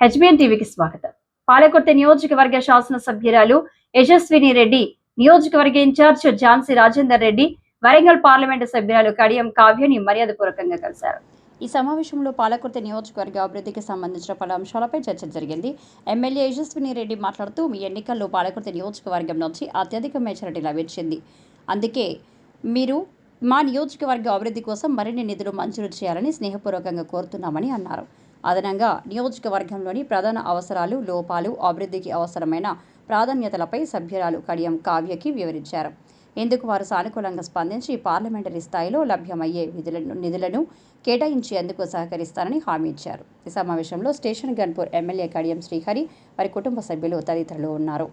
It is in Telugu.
హెచ్బిఎన్ టీవీకి స్వాగతం. పాలకొత్త నియోజకవర్గ శాసనసభ్యురాలు యశస్విని రెడ్డి నియోజకవర్గ ఇన్ఛార్జ్ ఝాన్సీ రాజేందర్ రెడ్డి వరంగల్ పార్లమెంటు సభ్యురాలు కడియం కావ్యని మర్యాదపూర్వకంగా కలిశారు. ఈ సమావేశంలో పాలకుర్తి నియోజకవర్గ అభివృద్ధికి సంబంధించిన పలు అంశాలపై చర్చ జరిగింది. ఎమ్మెల్యే యశస్విని రెడ్డి మాట్లాడుతూ మీ ఎన్నికల్లో పాలకుర్తి నియోజకవర్గం నుంచి అత్యధిక మెజారిటీ లభించింది. అందుకే మీరు మా నియోజకవర్గ అభివృద్ధి కోసం మరిన్ని నిధులు మంజూరు చేయాలని స్నేహపూర్వకంగా కోరుతున్నామని అన్నారు. అదనంగా నియోజకవర్గంలోని ప్రధాన అవసరాలు లోపాలు అభివృద్ధికి అవసరమైన ప్రాధాన్యతలపై సభ్యురాలు కడియం కావ్యకి వివరించారు. ఇందుకు వారు సానుకూలంగా స్పందించి పార్లమెంటరీ స్థాయిలో లభ్యమయ్యే విధులను నిధులను కేటాయించేందుకు సహకరిస్తారని హామీ ఇచ్చారు. ఈ సమావేశంలో స్టేషన్ గన్పూర్ ఎమ్మెల్యే కడియం శ్రీహరి వారి కుటుంబ సభ్యులు తదితరులు ఉన్నారు.